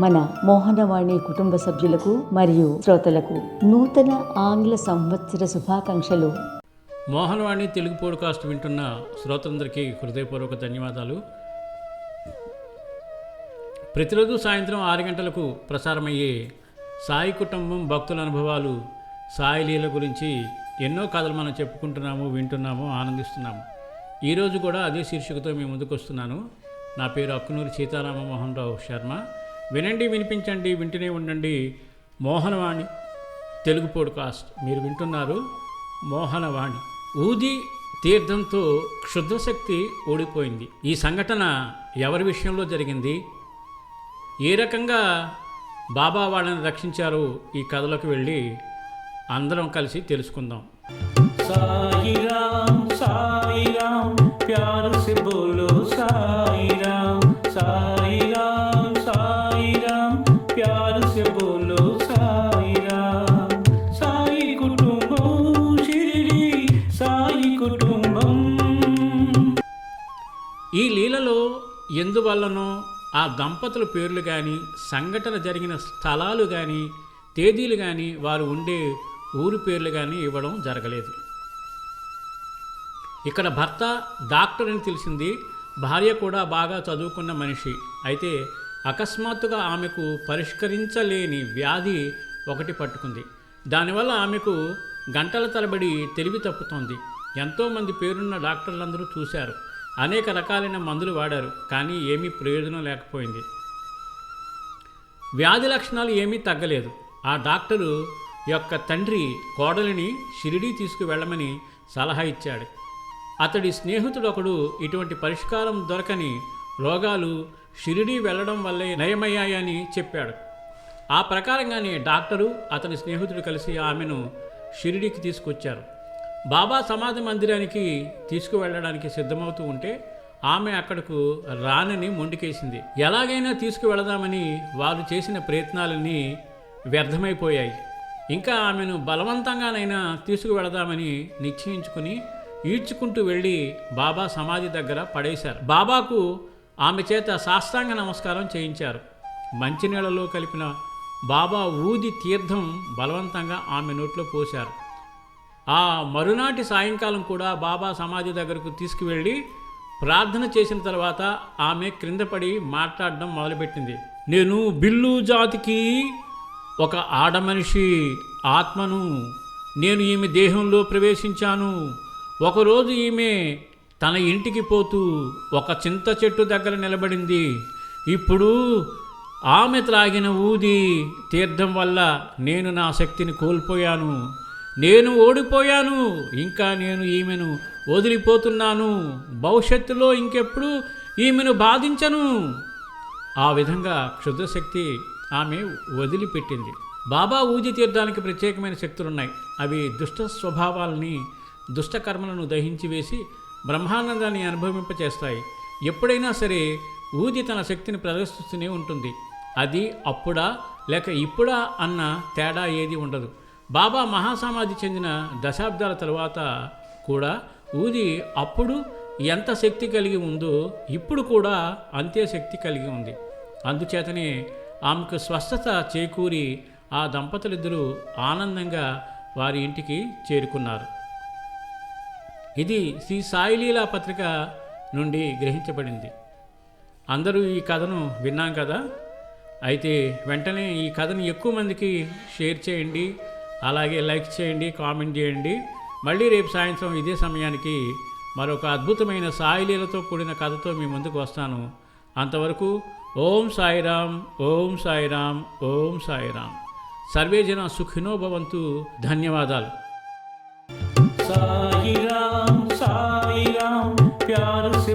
మన మోహనవాణి కుటుంబ సభ్యులకు మరియు శ్రోతలకు నూతన ఆంగ్ల సంవత్సర శుభాకాంక్షలు. మోహనవాణి తెలుగు పోడ్కాస్ట్ వింటున్న శ్రోతలందరికీ హృదయపూర్వక ధన్యవాదాలు. ప్రతిరోజు సాయంత్రం ఆరు గంటలకు ప్రసారమయ్యే సాయి కుటుంబం భక్తుల అనుభవాలు సాయి లీల గురించి ఎన్నో కథలు మనం చెప్పుకుంటున్నాము వింటున్నాము ఆనందిస్తున్నాము. ఈరోజు కూడా అదే శీర్షికతో మేము ముందుకు వస్తున్నాను. నా పేరు అక్కునూరి సీతారామ మోహన్ రావు శర్మ. వినండి వినిపించండి వింటూనే ఉండండి. మోహనవాణి తెలుగు పోడ్కాస్ట్. మీరు వింటున్నారు మోహనవాణి. ఊది తీర్థంతో క్షుద్రశక్తి ఓడిపోయింది ఈ సంఘటన ఎవరి విషయంలో జరిగింది? ఏ రకంగా బాబా వాళ్ళని రక్షించారు? ఈ కథలోకి వెళ్ళి అందరం కలిసి తెలుసుకుందాం. సాయిరా సాయిరామ్ ఈ లీలలో ఎందువల్లనో ఆ దంపతుల పేర్లు కానీ సంఘటన జరిగిన స్థలాలు కానీ తేదీలు కానీ వారు ఉండే ఊరి పేర్లు కానీ ఇవ్వడం జరగలేదు. ఇక్కడ భర్త డాక్టర్ అని తెలిసింది. భార్య కూడా బాగా చదువుకున్న మనిషి. అయితే అకస్మాత్తుగా ఆమెకు పరిష్కరించలేని వ్యాధి ఒకటి పట్టుకుంది. దానివల్ల ఆమెకు గంటల తరబడి తెలివి తప్పుతోంది. ఎంతోమంది పేరున్న డాక్టర్లందరూ చూశారు. అనేక రకాలైన మందులు వాడారు కానీ ఏమీ ప్రయోజనం లేకపోయింది. వ్యాధి లక్షణాలు ఏమీ తగ్గలేదు. ఆ డాక్టరు యొక్క తండ్రి కోడలిని షిరిడీ తీసుకువెళ్ళమని సలహా ఇచ్చాడు. అతడి స్నేహితుడు ఒకడు ఇటువంటి పరిష్కారం దొరకని రోగాలు షిరిడీ వెళ్ళడం వల్లే నయమయ్యాయని చెప్పాడు. ఆ ప్రకారంగానే డాక్టరు అతని స్నేహితుడు కలిసి ఆమెను షిరిడీకి తీసుకొచ్చారు. బాబా సమాధి మందిరానికి తీసుకువెళ్ళడానికి సిద్ధమవుతూ ఉంటే ఆమె అక్కడకు రానని మొండికేసింది. ఎలాగైనా తీసుకువెళదామని వారు చేసిన ప్రయత్నాలన్నీ వ్యర్థమైపోయాయి. ఇంకా ఆమెను బలవంతంగానైనా తీసుకువెళదామని నిశ్చయించుకుని ఈడ్చుకుంటూ వెళ్ళి బాబా సమాధి దగ్గర పడేశారు. బాబాకు ఆమె చేత సాష్టాంగ నమస్కారం చేయించారు. మంచినీళ్ళలో కలిపిన బాబా ఊది తీర్థం బలవంతంగా ఆమె నోట్లో పోశారు. ఆ మరునాటి సాయంకాలం కూడా బాబా సమాధి దగ్గరకు తీసుకువెళ్ళి ప్రార్థన చేసిన తర్వాత ఆమె క్రింద పడి మాట్లాడడం మొదలుపెట్టింది. నేను బిల్లు జాతికి ఒక ఆడమనిషి ఆత్మను నేను ఈమె దేహంలో ప్రవేశించాను. ఒకరోజు ఈమె తన ఇంటికి పోతూ ఒక చింత చెట్టు దగ్గర నిలబడింది. ఇప్పుడు ఆమె త్రాగిన ఊది తీర్థం వల్ల నేను నా శక్తిని కోల్పోయాను. నేను ఓడిపోయాను ఇంకా నేను ఈమెను వదిలిపోతున్నాను. భవిష్యత్తులో ఇంకెప్పుడు ఈమెను బాధించను. ఆ విధంగా క్షుద్రశక్తి ఆమె వదిలిపెట్టింది. బాబా ఊజి తీర్థానికి ప్రత్యేకమైన శక్తులున్నాయి. అవి దుష్ట స్వభావాలని దుష్టకర్మలను దహించి వేసి బ్రహ్మానందాన్ని అనుభవింపచేస్తాయి. ఎప్పుడైనా సరే ఊది తన శక్తిని ప్రదర్శిస్తూనే ఉంటుంది. అది అప్పుడా లేక ఇప్పుడా అన్న తేడా ఏది ఉండదు. బాబా మహాసమాధి చెందిన దశాబ్దాల తర్వాత కూడా ఊది అప్పుడు ఎంత శక్తి కలిగి ఉందో ఇప్పుడు కూడా అంతే శక్తి కలిగి ఉంది. అందుచేతనే ఆమెకు స్వస్థత చేకూరి ఆ దంపతులిద్దరూ ఆనందంగా వారి ఇంటికి చేరుకున్నారు. ఇది శ్రీ సాయిలీలా పత్రిక నుండి గ్రహించబడింది. అందరూ ఈ కథను విన్నాం కదా? అయితే వెంటనే ఈ కథను ఎక్కువ మందికి షేర్ చేయండి. అలాగే లైక్ చేయండి కామెంట్ చేయండి. మళ్ళీ రేపు సాయంత్రం ఇదే సమయానికి మరొక అద్భుతమైన సాయిలీలతో కూడిన కథతో మీ ముందుకు వస్తాను. అంతవరకు ఓం సాయిరాం ఓం సాయిరాం ఓం సాయిరామ్ సర్వే జన సుఖినో భవంతు. ధన్యవాదాలు. సాయిరాం సాయిరాం ప్యారు సే